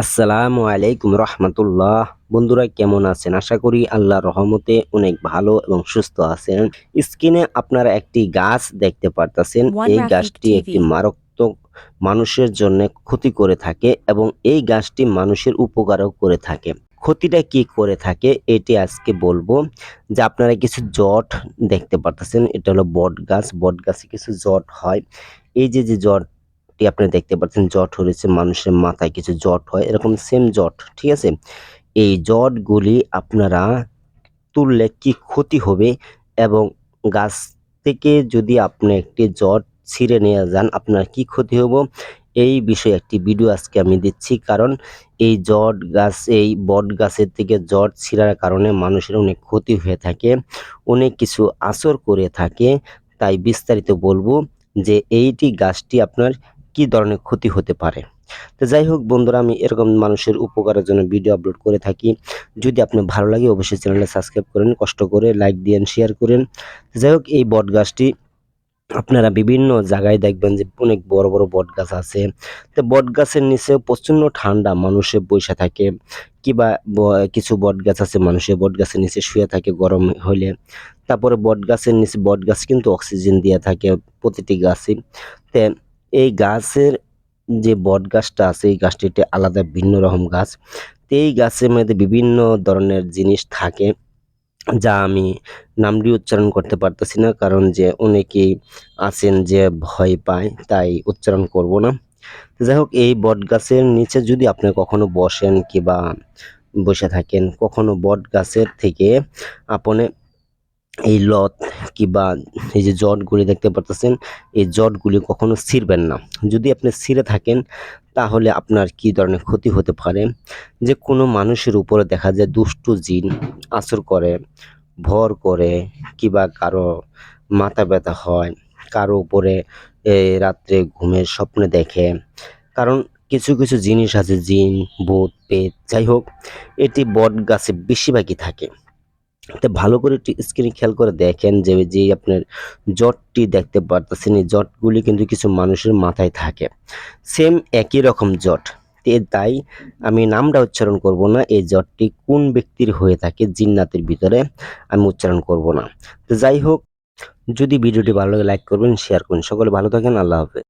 আসসালামু আলাইকুম রহমতুল্লাহ। বন্ধুরা কেমন আছেন? আশা করি আল্লাহর রহমতে অনেক ভালো এবং সুস্থ আছেন। স্ক্রিনে আপনারা একটি গাছ দেখতে পারতেছেন। এই গাছটি একটি মারাত্মক মানুষের জন্য ক্ষতি করে থাকে এবং এই গাছটি মানুষের উপকারও করে থাকে। ক্ষতিটা কি করে থাকে এটি আজকে বলব। যে আপনারা কিছু জট দেখতে পারতেছেন এটা হলো বট গাছ। বট গাছে কিছু জট হয়। এই যে যে জট টি আপনারা দেখতে পাচ্ছেন জট হয়েছে, মানুষের মাথায় কিছু জট হয়, এরকম সেম জট ঠিক আছে? এই জটগুলি আপনারা তুললে কি ক্ষতি হবে এবং গাছ থেকে যদি আপনি একটি জট ছিঁড়ে নিয়ে যান, আপনার কি ক্ষতি হব? এই বিষয়ে একটি ভিডিও আজকে আমি দিচ্ছি, কারণ এই জট গাছ, এই বট গাছের থেকে জট ছিঁড়ার কারণে মানুষের অনেক ক্ষতি হয়ে থাকে, অনেক কিছু আসর করে থাকে। তাই বিস্তারিত বলব যে, এইটি গাছটি আপনার কি ধরনের ক্ষতি হতে পারে? তো যাই হোক বন্ধুরা, আমি এরকম মানুষের উপকারের জন্য ভিডিও আপলোড করে থাকি। যদি আপনার ভালো লাগে, অবশ্যই চ্যানেলটা সাবস্ক্রাইব করেন, কষ্ট করে লাইক দিয়েন শেয়ার করেন। যাই হোক, এই বট গাছটি আপনারা বিভিন্ন জায়গায় দেখবেন যে অনেক বড় বড় বট গাছ আছে। তো বট গাছের নিচে প্রচণ্ড ঠান্ডা, মানুষে বসে থাকে। কিবা কিছু বট গাছ আছে মানুষের বট গাছের নিচে শুয়ে থাকে গরম হলে তারপরে বট গাছের নিচে বট গাছ কিন্তু অক্সিজেন দিয়ে থাকে প্রতিটি গাছই তে এই গাছের যে বট গাছটা আছে, এই গাছটি একটি আলাদা ভিন্ন রকম গাছ। তো এই গাছের মধ্যে বিভিন্ন ধরনের জিনিস থাকে, যা আমি নামটি উচ্চারণ করতে পারতেছি না, কারণ যে অনেকেই আছেন যে ভয় পায়, তাই উচ্চারণ করব না। যাই হোক, এই বট গাছের নিচে যদি আপনি কখনো বসেন কিবা বসে থাকেন, কখনো বট গাছের থেকে আপনি এই লত কিবা এই যে জটগুলি দেখতে পারতেছেন, এই জটগুলি কখনো ছিঁড়বেন না। যদি আপনি ছিঁড়ে থাকেন, তাহলে আপনার কি ধরনের ক্ষতি হতে পারে? যে কোনো মানুষের উপরে দেখা যায় দুষ্টু জিন আসর করে, ভর করে, কিবা কারও মাথা ব্যথা হয়, কারও উপরে রাত্রে ঘুমের স্বপ্নে দেখে। কারণ কিছু কিছু জিনিস আছে, জিন, ভূত, পেট, যাই হোক, এটি বট গাছে বেশিরভাগই থাকে। তো ভালো করে একটু স্ক্রিনে খেয়াল করে দেখেন যে যে আপনার জটটি দেখতে পারতেছেন, এই জটগুলি কিন্তু কিছু মানুষের মাথায় থাকে। সেম একই রকম জট। তাই আমি নামটা উচ্চারণ করব না, এই জটটি কোন ব্যক্তির হয়ে থাকে জিন্নাতের ভিতরে আমি উচ্চারণ করব না। তো যাই হোক, যদি ভিডিওটি ভালো লাগে লাইক করবেন শেয়ার করবেন। সকলে ভালো থাকেন, আল্লাহ হাফেজ।